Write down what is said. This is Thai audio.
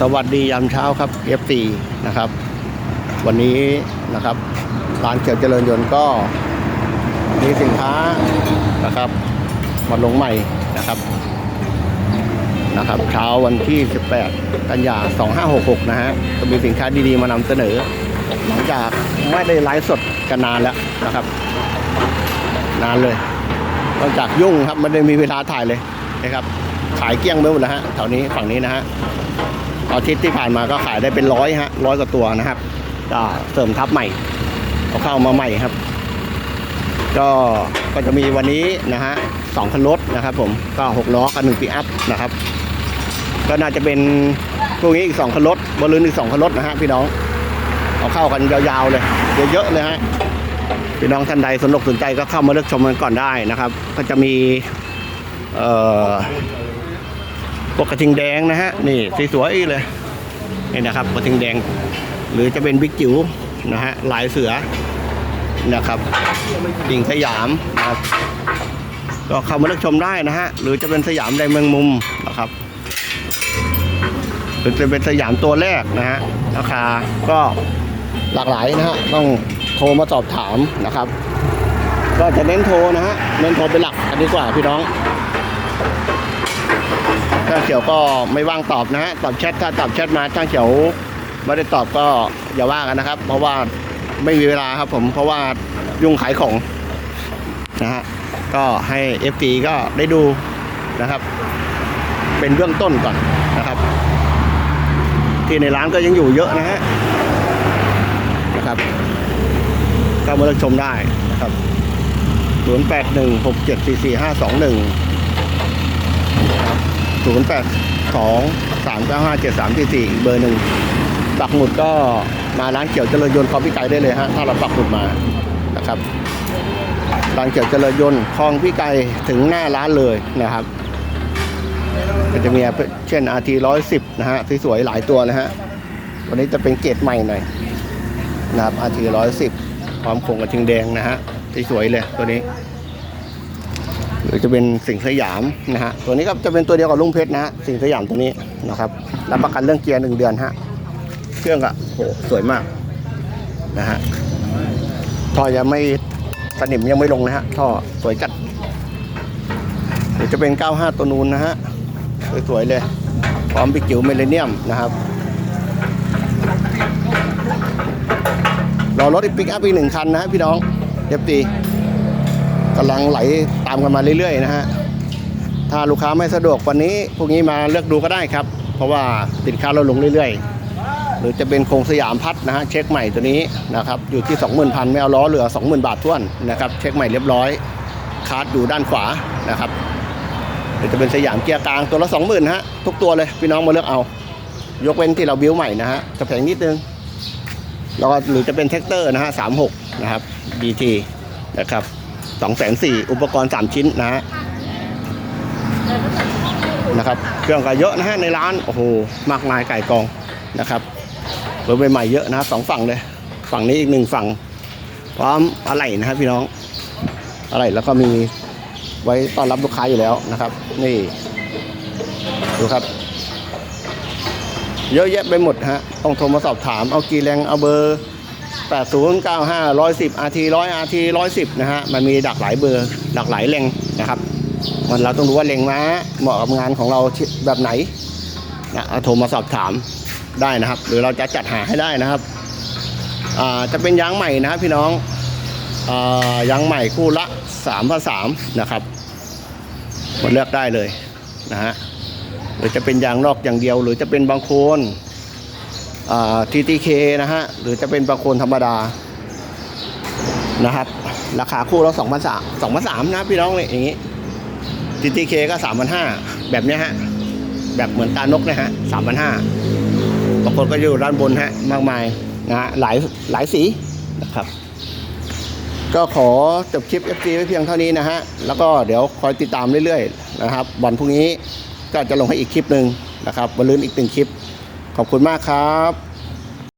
สวัสดียามเช้าครับ F4 นะครับ วันนี้นะครับร้านเกียวเจริญยนต์ก็มีสินค้านะครับมาลงใหม่นะครับนะครับ เช้าวันที่ 18 กันยา2566 นะฮะก็มีสินค้าดีๆมานำเสนอ หลังจากไม่ได้ไลฟ์สดกันนานแล้วนะครับ นานเลยนอกจากยุ่งครับไม่ได้มีเวลาถ่ายเลยนะครับขายเกลี้ยงไปหมดแล้วฮะแถวนี้ฝั่งนี้นะฮะ อาทิตย์ที่ผ่านมาก็ขายได้เป็นร้อยฮะร้อยกว่าตัวนะครับก็เสริมทับใหม่เอาเข้ามาใหม่ครับ ก็ก็จะมีวันนี้นะฮะสองคันรถนะครับผมก็หกล้อกับหนึ่งปีอัพนะครับ ก็น่าจะเป็นพวกนี้อีกสองคันรถบอลลูนอีกสองคันรถนะฮะพี่น้องเอาเข้ากันยาวๆเลยเยอะๆเลยฮะพี่น้องท่านใดสนอกสนใจก็เข้ามาเลือกชมกันก่อนได้นะครับ ก็จะมีเอ่อ พวกกระทิงแดงนะฮะนี่สวยๆเลยนี่นะครับกระทิงแดง หรือจะเป็นบิ๊กจิ๋วนะฮะลายเสือนะครับดิ่งสยามนะครับก็เข้ามาเลือกชมได้นะฮะหรือจะเป็นสยามแดงเมืองมุมนะครับหรือจะเป็นสยามตัวแรกนะฮะราคาก็หลากหลายนะฮะต้องโทรมาสอบถามนะครับ ก็จะเน้นโทรนะฮะเน้นโทรเป็นหลักกันดีกว่าพี่น้อง ช่างเขียวก็ไม่ว่างตอบนะฮะตอบแชทถ้าตอบแชทมาช่างเขียวไม่ได้ตอบก็อย่าว่ากันนะครับ เพราะว่าไม่มีเวลาครับผมเพราะว่ายุ่งขายของนะฮะก็ให้ f อก็ได้ดูนะครับ เป็นเบื้องต้นก่อนนะครับ ที่ในร้านก็ยังอยู่เยอะนะฮะนะครับก็มาเลือกชมได้นะครับ 0 0823957344อีกเบอร์หนึ่งปักหมุดก็มาร้านเกี่ยวเจริญยนต์คลองพี่ไก่ได้เลยฮะถ้าเราปักหมุดมานะครับร้านเกี่ยวเจริญยนต์คลองพี่ไก่ถึงหน้าร้านเลยนะครับก็จะมีเช่น RT 110นะฮะสวยๆหลายตัวนะฮะวันนี้จะเป็นเกรดใหม่หน่อยนะครับ RT 110พร้อมโครงกระทิงแดงนะฮะสวยๆเลยตัวนี้ หรือจะเป็นสิ่งสยามนะฮะตัวนี้ก็จะเป็นตัวเดียวกับลุงเพชรนะฮะสิ่งสยามตัวนี้นะครับรับประกันเรื่องเกียร์หนึ่งเดือนฮะเครื่องก็โหสวยมากนะฮะท่อยังไม่สนิมยังไม่ลงนะฮะท่อสวยจัดหรือจะเป็น 95 ตัวนูนนะฮะสวยๆเลย พร้อมปิกจิ๋วเมลเนียมนะครับรอรถอีกปิกอัพอีกหนึ่งคันนะฮะพี่น้องเดี๋ยวตี กำลังไหลตามกันมาเรื่อยๆนะฮะถ้าลูกค้าไม่สะดวกวันนี้พวกนี้มาเลือกดูก็ได้ครับ เพราะว่าสินค้าเราลงเรื่อยๆ หรือจะเป็นโครงสยามพัดนะฮะเช็คใหม่ตัวนี้นะครับอยู่ที่ 20,000พันไม่เอาล้อเหลือ 20,000 บาทท้วนนะครับเช็คใหม่เรียบร้อยคาร์ดอยู่ด้านขวานะครับหรือจะเป็นสยามเกียร์กลางตัวละ 20,000ฮะทุกตัวเลยพี่น้องมาเลือกเอา ยกเว้นที่เราบิ้วใหม่นะฮะจะแพงนิดนึงแล้วก็หรือจะเป็นแท็กเตอร์นะฮะ36นะครับ DT นะครับ สองแสนสี่อุปกรณ์สามชิ้นนะฮะนะครับ เครื่องก็เยอะนะฮะในร้าน โอ้โห มากมายไก่กองนะครับรถใหม่ๆเยอะนะสองฝั่งเลย ฝั่งนี้อีกหนึ่งฝั่ง พร้อมอะไหล่นะครับพี่น้องอะไหล่แล้วก็มีไว้ต้อนรับลูกค้าอยู่แล้วนะครับ นี่ดูครับ เยอะแยะไปหมดฮะต้องโทรมาสอบถามเอากี่แรงเอาเบอร์ 8095 110 RT 100 RT 110 นะฮะ มันมีหลากหลายเบอร์หลากหลายแรงนะครับ มันเราต้องรู้ว่าแรงม้าเหมาะกับงานของเราแบบไหนนะโทรมาสอบถามได้นะครับ หรือเราจะจัดหาให้ได้นะครับ จะเป็นยางใหม่นะครับพี่น้องอยางใหม่คู่ละ3พัน3นะครับมันเลือกได้เลยนะฮะ หรือจะเป็นยางนอกอย่างเดียว หรือจะเป็นบางโคน ทีทีเคนะฮะ หรือจะเป็นบางโคนธรรมดานะครับ ราคาคู่ละสองพันสามสองพันสามนะพี่น้องเนี่ยอย่างงี้ทีทีเคก็สามพันห้าแบบเนี้ยฮะ แบบเหมือนตานกนะฮะสามพันห้าบางคนก็อยู่ด้านบนฮะมากมายนะฮะหลายหลายสีนะครับก็ขอจบคลิป FG ไว้เพียงเท่านี้นะฮะ แล้วก็เดี๋ยวคอยติดตามเรื่อยๆนะครับ วันพรุ่งนี้ก็จะลงให้อีกคลิปหนึ่งนะครับวันลื่นอีกหนึ่งคลิป ขอบคุณมากครับ